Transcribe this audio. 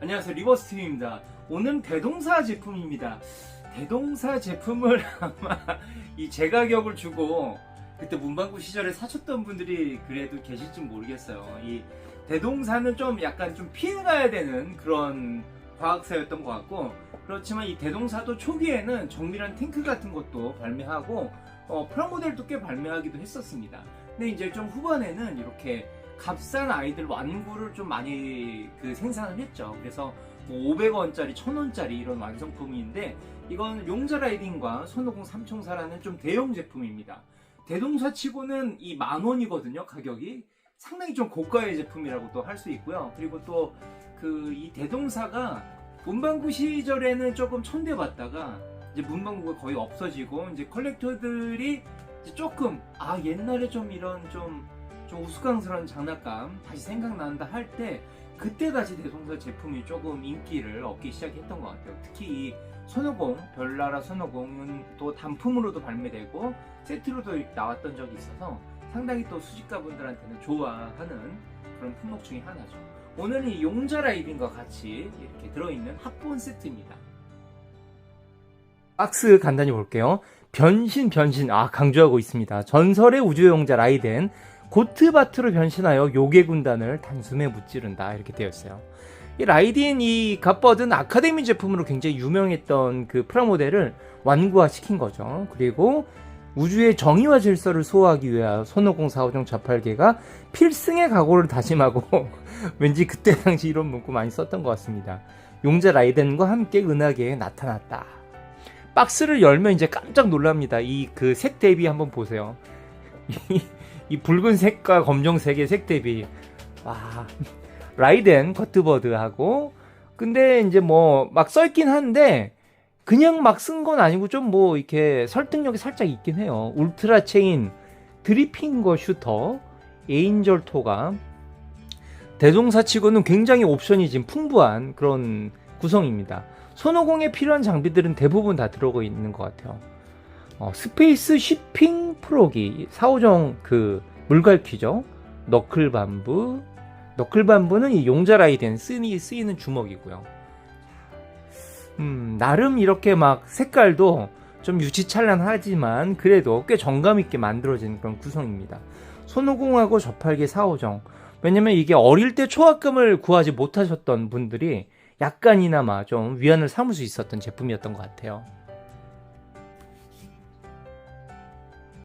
안녕하세요. 리버스팀입니다. 오늘 대동사 제품입니다. 대동사 제품을 아마 이 제 가격을 주고 그때 문방구 시절에 사셨던 분들이 그래도 계실지 모르겠어요. 이 대동사는 좀 약간 좀 피해가야 되는 그런 과학사였던 것 같고 그렇지만 이 대동사도 초기에는 정밀한 탱크 같은 것도 발매하고 어, 프라모델도 꽤 발매하기도 했었습니다. 근데 이제 좀 후반에는 이렇게 값싼 아이들 완구를 좀 많이 그 생산을 했죠. 그래서 뭐 500원짜리, 1000원짜리 이런 완성품인데 이건 용자 라이딩과 손오공 삼총사라는 좀 대형 제품입니다. 대동사 치고는 이 만 원이거든요, 가격이. 상당히 좀 고가의 제품이라고도 할수 있고요. 그리고 또 그 이 대동사가 문방구 시절에는 조금 천대받다가 이제 문방구가 거의 없어지고 이제 컬렉터들이 이제 조금 아 옛날에 좀 이런 좀 좀 우스꽝스러운 장난감 다시 생각난다 할 때 그때 다시 대동사 제품이 조금 인기를 얻기 시작했던 것 같아요. 특히 이 손오공 별나라 손오공은 또 단품으로도 발매되고 세트로도 나왔던 적이 있어서 상당히 또 수집가분들한테는 좋아하는 그런 품목 중에 하나죠. 오늘은 이 용자 라이딩과 같이 이렇게 들어있는 합본 세트입니다. 박스 간단히 볼게요. 변신 변신 아 강조하고 있습니다. 전설의 우주용자 라이덴 고트바트로 변신하여 요괴 군단을 단숨에 무찌른다 이렇게 되어 있어요. 이 라이딘 이 갓버든 아카데미 제품으로 굉장히 유명했던 그 프라모델을 완구화 시킨 거죠. 그리고 우주의 정의와 질서를 소화하기 위하여 손오공 사호종 자팔계가 필승의 각오를 다짐하고 왠지 그때 당시 이런 문구 많이 썼던 것 같습니다. 용자 라이덴과 함께 은하계에 나타났다. 박스를 열면 이제 깜짝 놀랍니다. 이 그 색 대비 한번 보세요. 이, 이 붉은색과 검정색의 색 대비. 와. 라이덴 커트버드하고 근데 이제 뭐 막 써있긴 한데 그냥 막 쓴 건 아니고 좀 뭐 이렇게 설득력이 살짝 있긴 해요. 울트라 체인, 드리핑거 슈터, 에인절 토가 대동사치고는 굉장히 옵션이 지금 풍부한 그런 구성입니다. 손오공에 필요한 장비들은 대부분 다 들어가 있는 것 같아요. 어, 스페이스 쉬핑 프로기 4호정 그 물갈퀴죠. 너클 반부. 너클 반부는 이 용자 라이덴 쓰니 쓰이는 주먹이고요. 음, 나름 이렇게 막 색깔도 좀 유치찬란하지만 그래도 꽤 정감 있게 만들어진 그런 구성입니다. 손오공하고 저팔계 4호정. 왜냐면 이게 어릴 때 초합금을 구하지 못하셨던 분들이 약간이나마 좀 위안을 삼을 수 있었던 제품이었던 것 같아요.